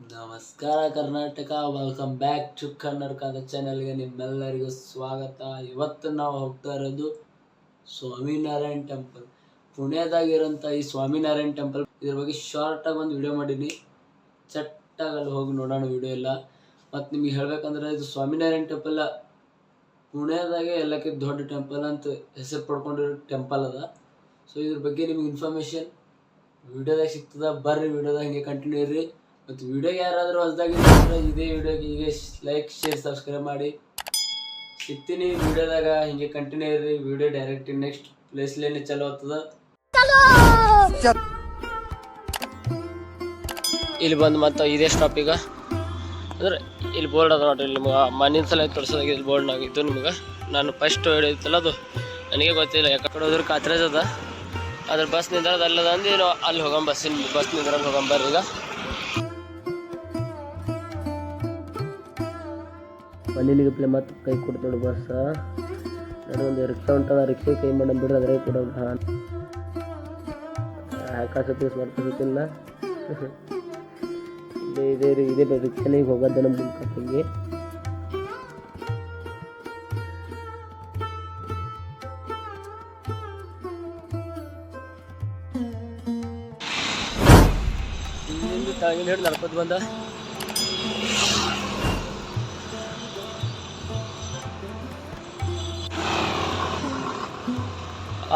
ನಮಸ್ಕಾರ Karnataka welcome back to ಕನ್ನಡಕದ ಚಾನೆಲ್ಗೆ ನಿಮ್ಮೆಲ್ಲರಿಗೂ ಸ್ವಾಗತ. ಇವತ್ತು ನಾವು ಹೋಗ್ತಾ ಇರೋದು ಸ್ವಾಮಿನಾರಾಯಣ್ ಟೆಂಪಲ್ ಪುಣೆದಾಗಿರೋಂಥ ಈ ಸ್ವಾಮಿನಾರಾಯಣ್ ಟೆಂಪಲ್ ಇದ್ರ ಬಗ್ಗೆ ಶಾರ್ಟಾಗಿ ಒಂದು ವಿಡಿಯೋ ಮಾಡೀನಿ ಚಟ್ಟಾಗಿ ಅಲ್ಲಿ ಹೋಗಿ ನೋಡೋಣ ವಿಡಿಯೋ ಎಲ್ಲ. ಮತ್ತು ನಿಮಗೆ ಹೇಳಬೇಕಂದ್ರೆ ಇದು ಸ್ವಾಮಿನಾರಾಯಣ್ ಟೆಂಪಲ್ ಪುಣೆದಾಗೆ ಎಲ್ಲಕ್ಕೆ ದೊಡ್ಡ ಟೆಂಪಲ್ ಅಂತ ಹೆಸರು ಪಡ್ಕೊಂಡಿರೋ ಟೆಂಪಲ್ ಅದ. ಸೊ ಇದ್ರ ಬಗ್ಗೆ ನಿಮ್ಗೆ ಇನ್ಫಾರ್ಮೇಷನ್ ವಿಡಿಯೋದಾಗ ಸಿಗ್ತದ. ಬರ್ರಿ ವಿಡಿಯೋದಾಗ ಹಿಂಗೆ ಕಂಟಿನ್ಯೂ ಇರ್ರಿ. ಮತ್ತು ವಿಡಿಯೋಗೆ ಯಾರಾದರೂ ಹೊಸದಾಗಿ ಇದೇ ವಿಡಿಯೋಗೆ ಹೀಗೆ ಲೈಕ್ ಶೇರ್ ಸಬ್ಸ್ಕ್ರೈಬ್ ಮಾಡಿ. ಸಿಗ್ತೀನಿ ವಿಡಿಯೋದಾಗ, ಹಿಂಗೆ ಕಂಟಿನ್ಯೂ ಇರ್ರಿ. ವಿಡಿಯೋ ಡೈರೆಕ್ಟ್ ನೆಕ್ಸ್ಟ್ ಪ್ಲೇಸ್ಲೇನೆ ಚಲೋ ಆಗ್ತದ. ಇಲ್ಲಿ ಬಂದು ಮತ್ತೆ ಇದೇ ಸ್ಟಾಪ್ ಈಗ. ಅಂದ್ರೆ ಇಲ್ಲಿ ಬೋರ್ಡ್ ಅದ ನೋಡ್ರಿ ನಿಮ್ಗೆ ಮಣ್ಣಿನ ಸಲ ತೋರಿಸೋದಾಗ ಇಲ್ಲಿ ಬೋರ್ಡ್ ಆಗಿತ್ತು ನಿಮ್ಗೆ. ನಾನು ಫಸ್ಟ್ ಹಿಡಿಯುತ್ತಲ್ಲ ಅದು. ನನಗೆ ಗೊತ್ತಿಲ್ಲ ಯಾಕಡೆ ಹೋದ್ರೆ ಕಾತ್ರೇಜ್ ಅದ. ಅದ್ರ ಬಸ್ ನಿಂದ್ರದ ಅಲ್ಲದ ಅಲ್ಲಿ ಹೋಗಂ ಬಸ್ಸಿನ ಬಸ್ ನಿಂದ್ರಲ್ಲಿ ಹೋಗಂ ಬರ್ರಿ ಈಗ. ಮಣ್ಣಿನಿಗೆ ಪ್ಲೇ ಮತ್ತೆ ಕೈ ಕೊಡ್ತಾడు ಬಸ್ ಒಂದು ರಿಕ್ಷಾ ಉಂಟದ ರಿಕ್ಷಾ ಕೈ ಮಾಡಿ ಬಿಡ್ರಿ ಅದ್ರಾಗ ಕೂಡ ಹಾಕಾಸತಿ ಮಾಡ್ಕೊತಿಲ್ಲ ಇದೇ ಇದೇ ರೀ ಇದೇ ರಿಕ್ಷಾನೇ ಈಗ ಹೋಗೋದು ನಮ್ಮ ಇಲ್ಲಿಂದ ತಳಗಿನ ಹಿಡಿದು ನಡ್ಕೊತ ಬಂದ.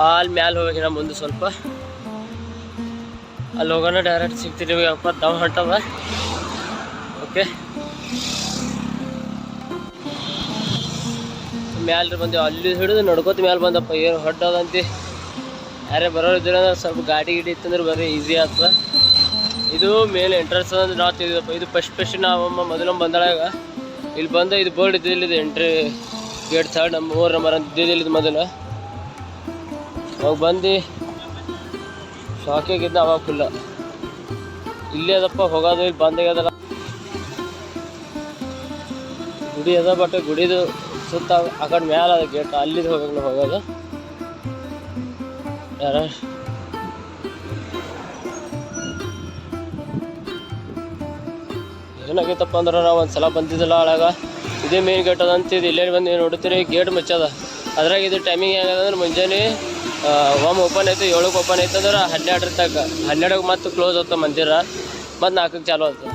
ಅಲ್ಲಿ ಮ್ಯಾಲೆ ಹೋಗಿನ ಮುಂದೆ ಸ್ವಲ್ಪ. ಅಲ್ಲಿ ಹೋಗೋಣ ಡೈರೆಕ್ಟ್ ಸಿಗ್ತೀವಿ ಅಪ್ಪ ದಮ್ ಹೊಂಟದ ಓಕೆ ಮ್ಯಾಲೆ ಬಂದೆ ಅಲ್ಲಿ ಹಿಡಿದು ನಡ್ಕೋತ ಮ್ಯಾಲೆ ಬಂದಪ್ಪ. ಏನು ಹೊಡ್ಡದಂತಿ ಯಾರೇ ಬರೋರು ಇದ್ರೆ ಅಂದ್ರೆ ಸ್ವಲ್ಪ ಗಾಡಿ ಗಿಡಿ ಇತ್ತಂದ್ರೆ ಬರೀ ಈಸಿ ಆಗ್ತದ. ಇದು ಮೇಲೆ ಎಂಟ್ರೆನ್ಸ್ ಅಂದ್ರೆ ನಾವು ತಿಳಿದಪ್ಪ ಇದು ಫಸ್ಟ್ ಫಸ್ಟ್ ನಾವಮ್ಮ ಮೊದಲೊಮ್ಮೆ ಬಂದಾಗ ಇಲ್ಲಿ ಬಂದ ಇದು ಬೋರ್ಡ್ ಇದ್ದಿಲ್ಲ ಇದು ಎಂಟ್ರಿ ಗೇಟ್ ಥರ್ಡ್ ನಮ್ಮ ಮೂರು ನಂಬರ್ ಅಂತ ಇದ್ದಿದ್ದಿಲ್ಲ ಇದು ಮೊದಲು. ಅವಾಗ ಬಂದು ಶಾಕಿಗಿದ್ದ ಅವಾಗ ಫುಲ್ಲ ಇಲ್ಲೇ ಅದಪ್ಪ, ಹೋಗೋದು, ಇಲ್ಲಿ ಬಂದಾಗ್ಯದಲ್ಲ ಗುಡಿ ಅದ ಬಟ್ ಗುಡಿದು ಸುತ್ತ ಆ ಕಡೆ ಮ್ಯಾಲ ಅದ ಗೇಟ್ ಅಲ್ಲಿದ್ದು ಹೋಗಕ್ಕೆ ಹೋಗೋದು. ಯಾರ? ಏನಾಗೈತಪ್ಪ ಅಂದ್ರೆ ನಾವು ಒಂದು ಸಲ ಬಂದಿದ್ದಲ್ಲ ಒಳಗ ಇದೇ ಮೇನ್ ಗೇಟ್ ಅದ ಅಂತಿದ್ದು ಇಲ್ಲೇ ಬಂದು ನೋಡ್ತೀರಿ ಗೇಟ್ ಮುಚ್ಚದ. ಅದ್ರಾಗ ಇದು ಟೈಮಿಂಗ್ ಹೆಂಗದ ಅಂದ್ರೆ ಮುಂಜಾನೆ ಒಮ್ಮೆ ಓಪನ್ ಆಯ್ತು, ಏಳಕ್ಕೆ ಓಪನ್ ಆಯ್ತು ಅಂದ್ರೆ ಹನ್ನೆರಡರ ತನಕ, ಹನ್ನೆರಡಕ್ಕೆ ಮತ್ತೆ ಕ್ಲೋಸ್ ಆಯ್ತು ಮಂದಿರ. ಮತ್ತು ನಾಲ್ಕಕ್ಕೆ ಚಾಲು ಆಯ್ತು.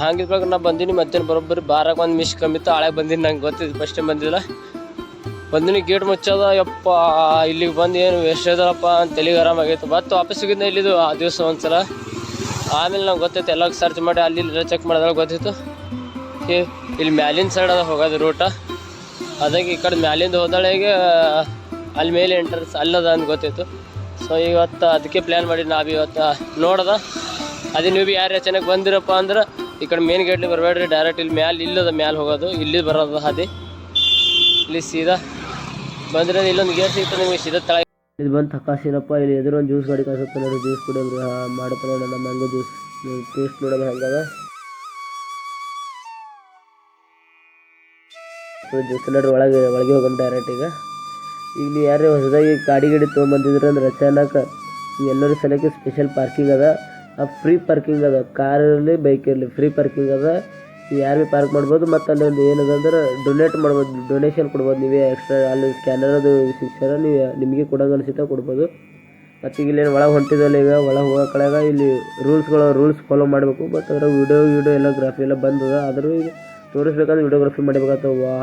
ಹಾಗಿದ್ವಾಗ ನಾ ಬಂದಿನಿ ಮತ್ತೇನು ಬರೋಬ್ಬರಿ ಬಾರಕ್ಕೆ ಒಂದು ಮಿಸ್ ಕಮ್ಮಿ ಇತ್ತು ಆಳಾಗ ಬಂದೀನಿ ನಂಗೆ ಗೊತ್ತಿದ್ದು ಫಸ್ಟ್ ಟೈಮ್ ಬಂದಿಲ್ಲ. ಬಂದಿನಿ ಗೇಟ್ ಮುಚ್ಚದ, ಯಪ್ಪ, ಇಲ್ಲಿಗೆ ಬಂದು ಏನು ವೇಸ್ಟ್ ಇದಲ್ಲಪ್ಪ ಅಂತ ತಲೆಗೆ ಆರಾಮಾಗೈತೆ ಮತ್ತು ವಾಪಸ್ ಸಿಗಿದ್ನ ಇಲ್ಲಿದು, ಆ ದಿವಸ ಒಂದ್ಸಲ. ಆಮೇಲೆ ನಂಗೆ ಗೊತ್ತಿತ್ತು ಎಲ್ಲ ಸರ್ಚ್ ಮಾಡಿ, ಅಲ್ಲಿ ಚೆಕ್ ಮಾಡಿದಾಗ ಗೊತ್ತಿತ್ತು. ಇಲ್ಲಿ ಮ್ಯಾಲಿನ ಸೈಡ್ ಅದ, ಹೋಗೋದು ರೂಟ ಅದಾಗಿ ಈ ಕಡೆ ಮ್ಯಾಲಿಂದ ಹೋದಳೆಗೆ ಅಲ್ಲಿ ಮೇಲೆ ಎಂಟ್ರೆನ್ಸ್ ಅಲ್ಲದ ಅಂತ ಗೊತ್ತಿತ್ತು. ಸೊ ಇವತ್ತು ಅದಕ್ಕೆ ಪ್ಲ್ಯಾನ್ ಮಾಡಿ ನಾವು ಇವತ್ತು ನೋಡ್ದ. ಅದೇ ನೀವು ಭೀ ಯಾರು ಚೆನ್ನಾಗಿ ಬಂದಿರಪ್ಪ ಅಂದ್ರೆ, ಈ ಕಡೆ ಮೇನ್ ಗೇಟ್ಲಿ ಬರಬೇಡ್ರಿ ಡೈರೆಕ್ಟ್ ಇಲ್ಲಿ ಮ್ಯಾಲೆ, ಇಲ್ಲದ ಮ್ಯಾಲೆ ಹೋಗೋದು, ಇಲ್ಲಿ ಬರೋದು ಹಾದಿ ಇಲ್ಲಿ ಸೀದಾ ಬಂದ್ರೆ ಇಲ್ಲೊಂದು ಗೇರ್ ಸಿಗ್ತದೆ ನಿಮಗೆ, ಸೀದಾ ತಳ ಇದು ಬಂದು ತಕ್ಕಾಸಿನಪ್ಪ ಇಲ್ಲಿ ಎದುರು ಒಂದು ಜ್ಯೂಸ್ ಗಾಡಿ ಕಾಣಿಸುತ್ತೆ ನೋಡಿ ಜ್ಯೂಸ್ ಕುಡಿಯೋದು ಮಾಡ್ತಾರೆ ನಮ್ಮ ಮ್ಯಾಂಗೋ ಜ್ಯೂಸ್ ಟೇಸ್ಟ್ ನೋಡೋದು ಹೆಂಗದ? ಜ್ಯೂಸ್ ನೋಡ್ರಿ, ಒಳಗೆ ಒಳಗೆ ಹೋಗೋಣ ಡೈರೆಕ್ಟ್ ಈಗ. ನೀವು ಯಾರೇ ಹೊಸದಾಗಿ ಗಾಡಿ ಗಿಡಿ ತೊಗೊಂಬಂದಿದ್ರೆ ಅಂದ್ರೆ ಅಚಾನಕ್ ಎಲ್ಲರ ಸಲಕ್ಕೆ ಸ್ಪೆಷಲ್ ಪಾರ್ಕಿಂಗ್ ಅದ. ಆ ಫ್ರೀ ಪಾರ್ಕಿಂಗ್ ಅದ. ಕಾರ್ ಇರಲಿ ಬೈಕ್ ಇರಲಿ ಫ್ರೀ ಪಾರ್ಕಿಂಗ್ ಅದ. ಯಾರು ಭೀ ಪಾರ್ಕ್ ಮಾಡ್ಬೋದು ಮತ್ತು ಅಲ್ಲಿ ಒಂದು ಏನದ ಅಂದ್ರೆ ಡೊನೇಟ್ ಮಾಡ್ಬೋದು. ಡೊನೇಷನ್ ಕೊಡ್ಬೋದು. ನೀವೇ ಎಕ್ಸ್ಟ್ರಾ ಅಲ್ಲಿ ಸ್ಕ್ಯಾನರ್ ಅದು ಸಿಕ್ಸರ ನೀವು ನಿಮಗೆ ಕೊಡೋದು ಅನಿಸುತ್ತೆ ಕೊಡ್ಬೋದು. ಮತ್ತು ಈಗ ಇಲ್ಲೇನು ಒಳಗೆ ಹೊಂಟಿದಲ್ಲ ಈಗ, ಒಳಗೆ ಹೋಗೋ ಕಡೆಗ ಇಲ್ಲಿ ರೂಲ್ಸ್ಗಳು ರೂಲ್ಸ್ ಫಾಲೋ ಮಾಡಬೇಕು. ಬಟ್ ಅದ್ರ ವಿಡಿಯೋ ವಿಡಿಯೋ ಎಲ್ಲ ಗ್ರಾಫಿ ಎಲ್ಲ ಬಂದದ. ಆದರೂ ಈಗ ತೋರಿಸ್ಬೇಕಂದ್ರೆ ವೀಡಿಯೋಗ್ರಫಿ ಮಾಡಬೇಕಾಗ್ತವ ವಾ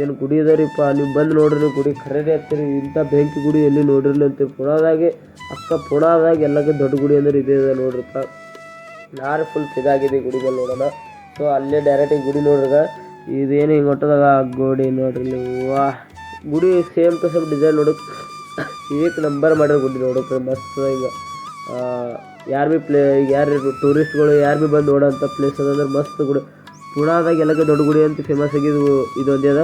ಏನು ಗುಡಿ ಅದರಿಪ್ಪ? ನೀವು ಬಂದು ನೋಡ್ರಿ, ಗುಡಿ ಖರೀದಿ ಆಗ್ತೀರಿ. ಇಂಥ ಬೆಂಕಿ ಗುಡಿ ಎಲ್ಲಿ ನೋಡಿರಲಿ ಅಂತ. ಪುಣಾದಾಗೆ, ಅಕ್ಕ ಪುಣಾದಾಗ ಎಲ್ಲಕ್ಕೆ ದೊಡ್ಡ ಗುಡಿ ಅಂದ್ರೆ ಇದೇ ಇದೆ ನೋಡ್ರಿಪ್ಪ. ನಾರು ಫುಲ್ ಇದಾಗಿದೆ ಗುಡಿಗಳು ನೋಡೋಣ. ಸೊ ಅಲ್ಲೇ ಡೈರೆಕ್ಟಾಗಿ ಗುಡಿ ನೋಡ್ರಿಗ. ಇದೇನು ಹಿಂಗೆ ಹೊಟ್ಟದಾಗ ಗೋಡಿ ನೋಡ್ರಿ ವಾ, ಗುಡಿ ಸೇಮ್ ಟು ಸೇಮ್ ಡಿಸೈನ್ ನೋಡೋಕೆ. ಏಕ್ ನಂಬರ್ ಮಾಡ್ಯಾರ ಗುಡಿ ನೋಡೋಕೆ. ಮಸ್ತ್ ಈಗ ಯಾರು ಭೀ ಪ್ಲೇ ಈಗ ಯಾರು ಟೂರಿಸ್ಟ್ಗಳು ಯಾರು ಭೀ ಬಂದು ನೋಡೋಂಥ ಪ್ಲೇಸ್ ಅದಂದ್ರೆ ಮಸ್ತ್ ಗುಡಿ. ಪುಣಾದಾಗ ಎಲ್ಲಕ್ಕೆ ದೊಡ್ಡ ಗುಡಿ ಅಂತ ಫೇಮಸ್ ಆಗಿದ್ದು ಇದೊಂದೇ ಅದ.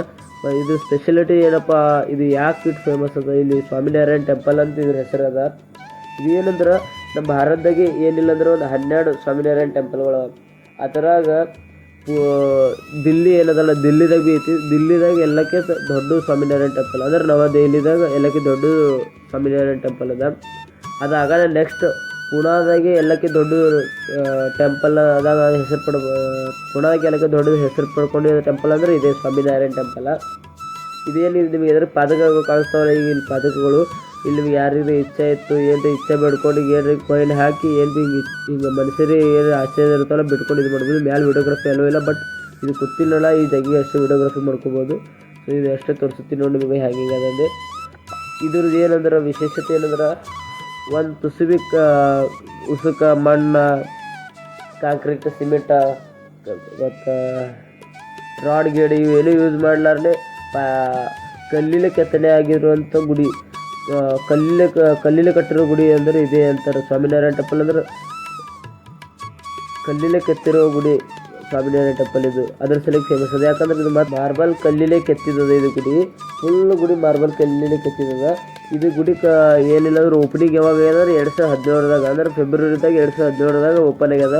ಇದು ಸ್ಪೆಷಾಲಿಟಿ ಏನಪ್ಪ, ಇದು ಯಾಕೆ ಇಟ್ಟು ಫೇಮಸ್ ಅದ ಇಲ್ಲಿ ಸ್ವಾಮಿನಾರಾಯಣ ಟೆಂಪಲ್ ಅಂತ ಇದ್ರ ಹೆಸರು ಅದ. ಇದು ಏನಂದ್ರೆ, ನಮ್ಮ ಭಾರತದಾಗೆ ಏನಿಲ್ಲ ಅಂದ್ರೆ ಒಂದು ಹನ್ನೆರಡು ಸ್ವಾಮಿನಾರಾಯಣ ಟೆಂಪಲ್ಗಳು ಆ ಥರಾಗ ದಿಲ್ಲಿ ಏನದಲ್ಲ, ದಿಲ್ಲಿದಾಗ ಭೀ ಐತಿ. ದಿಲ್ಲಿದಾಗ ಎಲ್ಲಕ್ಕೆ ದೊಡ್ಡ ಸ್ವಾಮಿನಾರಾಯಣ ಟೆಂಪಲ್ ಅಂದ್ರೆ ನವದೆಹಲಿದಾಗ ಎಲ್ಲಕ್ಕೆ ದೊಡ್ಡ ಸ್ವಾಮಿನಾರಾಯಣ ಟೆಂಪಲ್ ಅದ. ಅದಾಗ ನೆಕ್ಸ್ಟ್ ಪುಣಾದಾಗೆ ಎಲ್ಲಕ್ಕೆ ದೊಡ್ಡ ಟೆಂಪಲ್ ಅದಾಗ ಹೆಸರು ಪಡ ಪುಣಾದಾಗೆ ಎಲ್ಲಕ್ಕೆ ದೊಡ್ಡ ಹೆಸರು ಪಡ್ಕೊಂಡಿರೋ ಟೆಂಪಲ್ ಅಂದರೆ ಇದೆ ಸ್ವಾಮಿನಾರಾಯಣ ಟೆಂಪಲ್ ಇದೇನು ಇದು ನಿಮಗೆ? ಎದ್ರ ಪಾದಕಗಳು ಕಾಣಿಸ್ತಾವಲ್ಲ ಈಗ ಇಲ್ಲಿ ಪದಕಗಳು ಇಲ್ಲಿ ನಿಮ್ಗೆ ಯಾರಿಗೆ ಇಚ್ಛೆ ಇತ್ತು, ಏನು ಇಚ್ಛೆ ಬಿಡ್ಕೊಂಡು ಏನು ಕಾಯಿನ್ ಹಾಕಿ, ಏನು ಹಿಂಗೆ ಹಿಂಗೆ ಮನುಷ್ಯರಿಗೆ ಏನು ಆಶ್ಚರ್ಯ ಇರುತ್ತಲ್ಲ, ಬಿಟ್ಕೊಂಡು ಇದು ಮಾಡ್ಬೋದು. ಮ್ಯಾಲೆ ವಿಡಿಯೋಗ್ರಫಿ ಎಲ್ಲೂ ಇಲ್ಲ ಬಟ್ ಇದು ಗೊತ್ತಿಲ್ಲಲ್ಲ, ಈ ಜಗ್ಗಿ ಅಷ್ಟು ವಿಡಿಯೋಗ್ರಫಿ ಮಾಡ್ಕೋಬೋದು. ಸೊ ಇದು ಅಷ್ಟೇ ತೋರಿಸುತ್ತೀನಿ ನೋಡಿ ನಿಮಗೆ ಹ್ಯಾಂಗಿಂಗ್ ಅದಂದೆ ಇದ್ರದ್ದು ಏನಂದ್ರೆ ವಿಶೇಷತೆ ಏನಂದ್ರೆ ಒಂದು ತುಸುಬಿಕ ಉಸುಕ, ಮಣ್ಣು, ಕಾಂಕ್ರೀಟ್, ಸಿಮೆಂಟ, ಮತ್ತು ರಾಡ್ ಗೇಡಿ ಇವೆಲ್ಲೂ ಯೂಸ್ ಮಾಡಲಾರ್ದೆ ಪಾ, ಕಲ್ಲಿನ ಕೆತ್ತನೆ ಆಗಿರುವಂಥ ಗುಡಿ. ಕಲ್ಲಿನ ಕಲ್ಲಿನ ಕಟ್ಟಿರೋ ಗುಡಿ ಅಂದರೆ ಇದೇ ಅಂತಾರೆ. ಸ್ವಾಮಿನಾರಾಯಣ ಟೆಂಪಲ್ ಅಂದ್ರೆ ಕಲ್ಲಿನ ಕೆತ್ತಿರೋ ಗುಡಿ. ಸ್ವಾಮಿನಾರಾಯಣ ಟೆಂಪಲ್ ಇದು ಅದ್ರ ಸಲಕ್ಕೆ ಫೇಮಸ್ ಅದ ಯಾಕಂದ್ರೆ ಇದು ಮಾರ್ಬಲ್ ಕಲ್ಲಿಲೇ ಕೆತ್ತಿದದ ಇದು ಗುಡಿ. ಫುಲ್ ಗುಡಿ ಮಾರ್ಬಲ್ ಕಲ್ಲಿಲೇ ಕೆತ್ತಿದದ ಇದು ಗುಡಿ ಕ ಏನಿಲ್ಲ ಅಂದ್ರೆ ಓಪನಿಂಗ್ ಯಾವಾಗ ಏನಂದ್ರೆ ಎರಡು ಸಾವಿರದ ಹದಿನೇಳದಾಗ ಅಂದ್ರೆ ಫೆಬ್ರವರಿದಾಗ ಎರಡು ಸಾವಿರದ ಹದಿನೇಳದಾಗ ಓಪನ್ ಆಗ್ಯದ.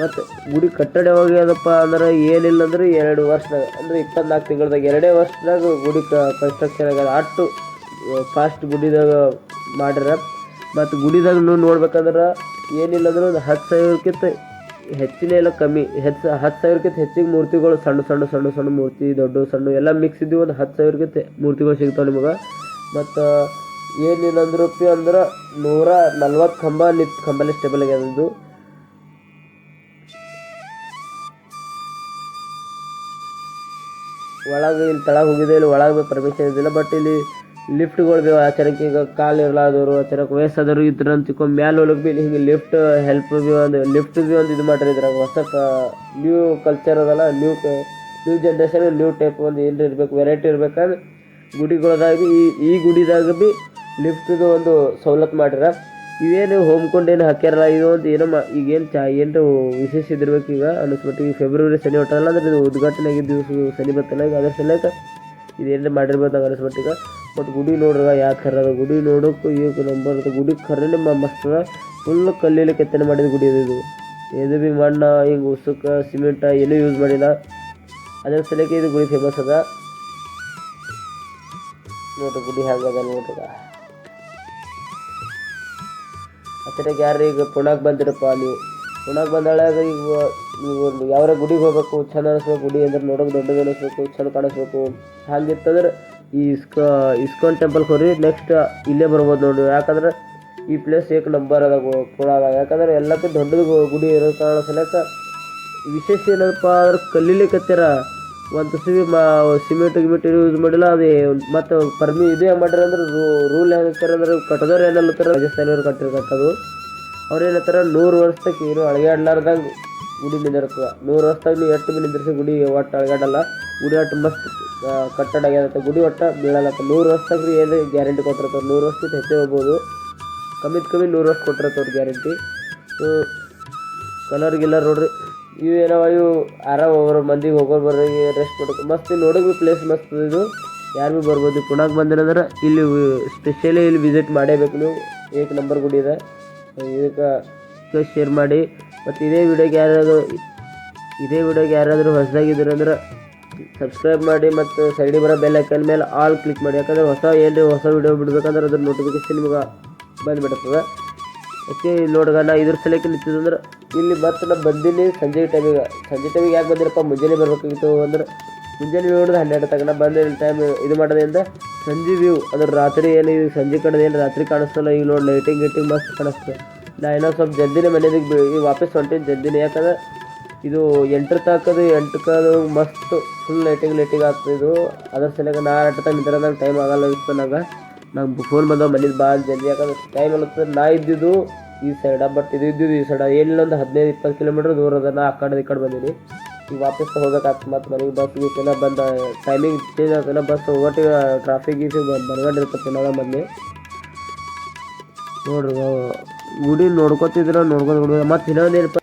ಮತ್ತು ಗುಡಿ ಕಟ್ಟಡ ಯಾವಾಗ ಅದಪ್ಪ ಅಂದ್ರೆ ಏನಿಲ್ಲ ಅಂದ್ರೆ ಎರಡು ವರ್ಷದಾಗ, ಅಂದ್ರೆ ಇಪ್ಪತ್ನಾಲ್ಕು ತಿಂಗಳದಾಗ, ಎರಡೇ ವರ್ಷದಾಗ ಗುಡಿ ಕನ್ಸ್ಟ್ರಕ್ಷನ್ ಆಗ್ಯದ. ಅಷ್ಟು ಫಾಸ್ಟ್ ಗುಡಿದಾಗ ಮಾಡ್ಯಾರ ಮತ್ತು ಗುಡಿದಾಗ ನೋಡ್ಬೇಕಂದ್ರೆ ಏನಿಲ್ಲ ಅಂದ್ರೆ ಒಂದು ಹತ್ತು ಸಾವಿರಕ್ಕಿಂತ ಹೆಚ್ಚಿನ ಎಲ್ಲ ಕಮ್ಮಿ, ಹೆಚ್ಚು, ಹತ್ತು ಸಾವಿರಕ್ಕಿಂತ ಹೆಚ್ಚಿಗೆ ಮೂರ್ತಿಗಳು, ಸಣ್ಣ ಸಣ್ಣ ಸಣ್ಣ ಸಣ್ಣ ಮೂರ್ತಿ, ದೊಡ್ಡ, ಸಣ್ಣ, ಎಲ್ಲ ಮಿಕ್ಸ್ ಇದ್ದು ಒಂದು ಹತ್ತು ಸಾವಿರಕ್ಕಿಂತ ಮೂರ್ತಿಗಳು ಸಿಗ್ತಾವೆ ನಿಮಗೆ. ಮತ್ತು ಏನಿಲ್ಲ ಅಂದ್ರೂ ಅಂದ್ರೆ ನೂರ ನಲ್ವತ್ತು ಕಂಬ ನಿತ್ ಕಂಬಲ್ಲಿ ಸ್ಟೇಬಲ್ ಆಗ್ಯದ ಇದು ಒಳಗೆ ಇಲ್ಲಿ ತಳಗೆ ಹೋಗಿದೆ ಇಲ್ಲಿ ಒಳಗೆ ಪರ್ಮಿಷನ್ ಇದ್ದಿಲ್ಲ ಬಟ್ ಇಲ್ಲಿ ಲಿಫ್ಟ್ಗಳು ಬೇವು ಆಚಾರಕ್ಕೆ ಈಗ ಕಾಲು ಇರಲಾದವರು ಆಚಾರಕ್ಕೆ ವಯಸ್ಸಾದವರು ಇದ್ರ ತಿಳ್ಕೊಂಡು ಮ್ಯಾಲೆ ಒಳಗೆ ಬಿ ಹಿಂಗೆ ಲಿಫ್ಟ್ ಹೆಲ್ಪ್ ಬಿ ಒಂದು ಲಿಫ್ಟ್ ಬಿ ಒಂದು ಇದು ಮಾಡ್ರಿ ಇದ್ರಾಗ. ಹೊಸ ನ್ಯೂ ಕಲ್ಚರ್ ಅದಲ್ಲ new new generation new type ಒಂದು ಏನು ಇರಬೇಕು ವೆರೈಟಿ ಇರ್ಬೇಕಂದ್ರೆ ಗುಡಿಗಳದಾಗ ಬಿ ಈ ಈ ಗುಡಿದಾಗ ಬಿ ಲಿಫ್ಟ್ದು ಒಂದು ಸವಲತ್ತು ಮಾಡ್ಯಾರ. ಇವೇನು ಹೋಮ್ಕೊಂಡು ಏನು ಹಾಕ್ಯಾರಲ್ಲ, ಇದು ಒಂದು ಏನೋ ಮಾ ಈಗೇನು ಚಾ ಏನು ವಿಶೇಷ ಇದಿರ್ಬೇಕು ಈಗ ಅನ್ನಿಸ್ಬಿಟ್ಟು ಫೆಬ್ರವರಿ ಶನಿ ಹೊಟ್ಟಲ್ಲ ಅಂದ್ರೆ ಇದು ಉದ್ಘಾಟನೆ ಆಗಿದ್ದ ದಿವಸ ಶನಿ ಬರ್ತಲ್ಲ ಈಗ ಅದ್ರ ಸಲಕ ಇದೇನು ಮಾಡಿರ್ಬೋದು ನಂಗೆ ಅನಿಸ್ಬಿಟ್ಟು ಈಗ. ಬಟ್ ಗುಡಿ ನೋಡ್ರ ಯಾಕೆ ಥರ ಅದ ಗುಡಿ ನೋಡೋಕ್ಕೂ ಈಗ ನಂಬರ್ ಗುಡಿ ಖರೇನೆ ಮಸ್ತ್ ಫುಲ್ ಕಲ್ಲಿಲಿ ಕೆತ್ತನೆ ಮಾಡಿದ ಗುಡಿ ಅದು ಇದು. ಇದು ಬಿ ಮಣ್ಣ, ಹಿಂಗೆ ಉಸುಕ, ಸಿಮೆಂಟ ಏನೂ ಯೂಸ್ ಮಾಡಿಲ್ಲ. ಅದರ ಸಲಕ್ಕೆ ಇದು ಗುಡಿ ಫೇಮಸ್ ಅದ. ನೋಡ್ರಿ ಗುಡಿ ಹ್ಯಾಂಗದ ನೋಡ್ರಿ. ಅಷ್ಟಕ್ಕೆ ಯಾರು ಈಗ ಪುಣಾಕ್ ಬಂದಿರಪ್ಪ ನೀವು? ಪುಣಾಕ್ ಬಂದಾಳಾಗ ಈಗ ನೀವು ಯಾವ್ರ ಗುಡಿಗೆ ಹೋಗ್ಬೇಕು, ಚಂದ ಅನಿಸ್ಬೇಕು, ಗುಡಿ ಅಂದ್ರೆ ನೋಡೋಕೆ ದೊಡ್ಡದು ಅನಿಸ್ಬೇಕು, ಚಂದ ಕಾಣಿಸ್ಬೇಕು. ಹಂಗಿತ್ತಂದ್ರೆ ಈ ಇಸ್ಕ, ಇಸ್ಕಾನ್ ಟೆಂಪಲ್ ಹೋರಿ ನೆಕ್ಸ್ಟ್ ಇಲ್ಲೇ ಬರ್ಬೋದು ನೋಡಿ. ಯಾಕಂದ್ರೆ ಈ ಪ್ಲೇಸ್ ಏಕ್ ನಂಬರ್ ಅದ ಅದಾಗ ಯಾಕಂದ್ರೆ ಎಲ್ಲಕ್ಕ ದೊಡ್ಡದು ಗುಡಿ ಇರೋ ಕಾರಣ ಸಲಕ ವಿಶೇಷ ಏನಪ್ಪ ಅಂದ್ರೆ ಕಲ್ಲಿಲೆ ಕತ್ತಿರ ಒಂದು ಸಿವಿ ಮಾ ಸಿಮೆಂಟ್ ಗಿಮೆಂಟ್ ಯೂಸ್ ಮಾಡಿಲ್ಲ. ಅದೇ ಮತ್ತು ಪರ್ಮಿ ಇದೇ ಮಾಡ್ಯಾರ ಅಂದ್ರೆ ರೂಲ್ ಹೇಳ್ತಾರೆ ಅಂದ್ರೆ ಕಟ್ಟದವ್ರು ಏನಲ್ಲತ್ತಾರ ರಾಜಸ್ಥಾನಿಯವ್ರು ಕಟ್ಟಿರೋ ಕಟ್ಟೋದು ಅವ್ರು ಏನತ್ತಾರ ನೂರು ವರ್ಷಕ್ಕೆ ಏನು ಅಳಗಾಡ್ಲಾರ್ದಂಗೆ ಗುಡಿ ನಿಂದಿರ್ತದ. ನೂರು ವರ್ಷದಾಗ ನೀವು ಎಷ್ಟು ನಿಂದಿರ್ಸಿ ಗುಡಿ ಒಟ್ಟು ಅಳಗಾಡಲ್ಲ. ಗುಡಿ ಒಟ್ಟು ಮಸ್ತ್ ಕಟ್ಟಡ ಆಗ್ಯದತ್ತ ಗುಡಿ ಒಟ್ಟ ಬೀಳಲತ್ತ. ನೂರು ವರ್ಷದಾಗ ರೀ ಏನು ಗ್ಯಾರಂಟಿ ಕೊಟ್ಟಿರ್ತಾರೆ ನೂರು ವರ್ಷಕ್ಕೆ ಹೆಚ್ಚೆ ಹೋಗ್ಬೋದು. ಕಮ್ಮಿದ ಕಮ್ಮಿ ನೂರು ವರ್ಷ ಕೊಟ್ಟಿರ್ತಾವ್ರು ಗ್ಯಾರಂಟಿ. ಕಲರ್ ಗಿಲ್ಲರ್ ನೋಡ್ರಿ. ಇವು ಏನವ ಇವು ಆರಾಮ್ ಹೋಗೋರು ಮಂದಿಗೆ ಹೋಗೋರು ಬರೋರಿಗೆ ರೆಸ್ಟ್ ಕೊಡೋಕೆ ಮಸ್ತ್ ನೋಡೋಕೆ ಪ್ಲೇಸ್ ಮಸ್ತ್ ಇದು. ಯಾರು ಭೀ ಬರ್ಬೋದು. ಪುಣಾಕ್ ಬಂದಿರಂದ್ರೆ ಇಲ್ಲಿ ಸ್ಪೆಷಲಿ ಇಲ್ಲಿ ವಿಸಿಟ್ ಮಾಡೇಬೇಕು ನೀವು. ಏಕ್ ನಂಬರ್ ಗುಡಿ ಇದೆ. ಇದಕ್ಕೆ ಶೇರ್ ಮಾಡಿ. ಮತ್ತು ಇದೇ ವಿಡಿಯೋಗೆ ಯಾರಾದರೂ ಇದೇ ವಿಡಿಯೋಗೆ ಯಾರಾದರೂ ಹೊಸದಾಗಿದ್ದೀರ ಅಂದ್ರೆ ಸಬ್ಸ್ಕ್ರೈಬ್ ಮಾಡಿ ಮತ್ತು ಸೈಡಿಗೆ ಬರೋ ಬೆಲ್ ಐಕನ್ ಮೇಲೆ ಆಲ್ ಕ್ಲಿಕ್ ಮಾಡಿ. ಯಾಕಂದ್ರೆ ಹೊಸ ಏನು ಹೊಸ ವೀಡಿಯೋ ಬಿಡ್ಬೇಕಂದ್ರೆ ಅದ್ರ ನೋಟಿಫಿಕೇಶನ್ ನಿಮಗೆ ಬಂದುಬಿಡ್ತದೆ. ಓಕೆ ನೋಡ್ಗ ನಾ ಇದ್ರ ಸಲಕ್ಕೆ ನಿಂತಿದ್ದಂದ್ರೆ ಇಲ್ಲಿ ಮತ್ತೆ ನಾ ಬಂದೀನಿ ಸಂಜೆ ಟೈಮಿಗೆ ಸಂಜೆ ಟೈಮಿಗೆ ಯಾಕೆ ಬಂದಿರಪ್ಪ? ಮುಂಜಾನೆ ಬರ್ಬೇಕಾಗಿತ್ತು ಅಂದ್ರೆ ಮುಂಜಾನೆ ನೋಡಿದ್ರೆ ಹನ್ನೆರಡು ನಾ ಬಂದ. ಟೈಮ್ ಇದು ಮಾಡೋದ್ರಿಂದ ಸಂಜೆ ವ್ಯೂ ಅದ್ರ ರಾತ್ರಿ ಏನು ಈಗ ಸಂಜೆ ಕಡೆ ಏನು ರಾತ್ರಿ ಕಾಣಿಸ್ತಲ್ಲ. ಈಗ ನೋಡಿ ಲೈಟಿಂಗ್ ಗೀಟಿಂಗ್ ಮಸ್ತ್ ಕಾಣಿಸ್ತದೆ ನಾ ಏನೋ ಸ್ವಲ್ಪ ಜಲ್ದಿನೇ ಮನೆಯದಿಗೆ ವಾಪಸ್ ಹೊಂಟೀನಿ ಜಲ್ದಿನೇ. ಯಾಕಂದ್ರೆ ಇದು ಎಂಟ್ರ ತಾಕದು ಎಂಟಕ್ಕದು ಮಸ್ತ್ ಫುಲ್ ಲೈಟಿಂಗ್ ಲೈಟಿಂಗ್ ಇದು. ಅದ್ರ ಸಲಗ ನಾ ಎಂಟು ತನಕ ನಿಂತರ ನಂಗೆ ಟೈಮ್ ಆಗಲ್ಲ ಇತ್ತು ನಂಗೆ. ನಂಗೆ ಫೋನ್ ಬಂದವ ಮನೇದು ಅಂತ ಜಲ್ದಿ. ಯಾಕಂದ್ರೆ ಟೈಮ್ ಅಲ್ಲ ನಾ ಇದ್ದಿದ್ದು ಈ ಸೈಡ ಬಟ್ ಇದು ಇದ್ದಿದ್ದು ಈ ಸೈಡ ಒಂದು ಹದಿನೈದು, ಇಪ್ಪತ್ತು ಕಿಲೋಮೀಟ್ರ್ ದೂರ ಅದ ನಾ ಆ ಕಡೆ ಈ ಕಡೆ ಬಂದೀನಿ. ಈಗ ವಾಪಸ್ ಹೋಗಬೇಕಾಗ್ತದೆ ಮತ್ತು ಮನೆಗೆ ಬಸ್ ಗೀಸೆಲ್ಲ ಬಂದ ಟೈಮಿಂಗ್ ಚೇಂಜ್ ಆಗ್ತದೆ ಬಸ್ ಹೋಗೋಟಿಗೆ ಟ್ರಾಫಿಕ್ ಗೀಸಿ ಬರ್ಗಂಡಿರ್ತದೆ ನಾವು ಮೊದಲೇ ನೋಡ್ರಿ ಗುಡಿ ನೋಡ್ಕೊತಿದ್ರ ನೋಡ್ಕೊಂಡು ಮತ್ತೆ ಮತ್ತು ಇನ್ನೊಂದು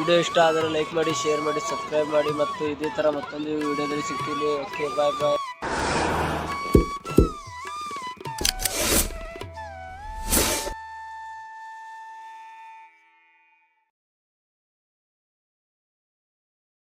ವಿಡಿಯೋ ಇಷ್ಟ ಆದರೆ ಲೈಕ್ ಮಾಡಿ ಶೇರ್ ಮಾಡಿ ಸಬ್ಸ್ಕ್ರೈಬ್ ಮಾಡಿ ಮತ್ತು ಇದೇ ಥರ ಮತ್ತೊಂದು ವಿಡಿಯೋದಲ್ಲಿ ಸಿಗ್ತೀನಿ. ಓಕೆ ಬಾಯ್ ಬಾಯ್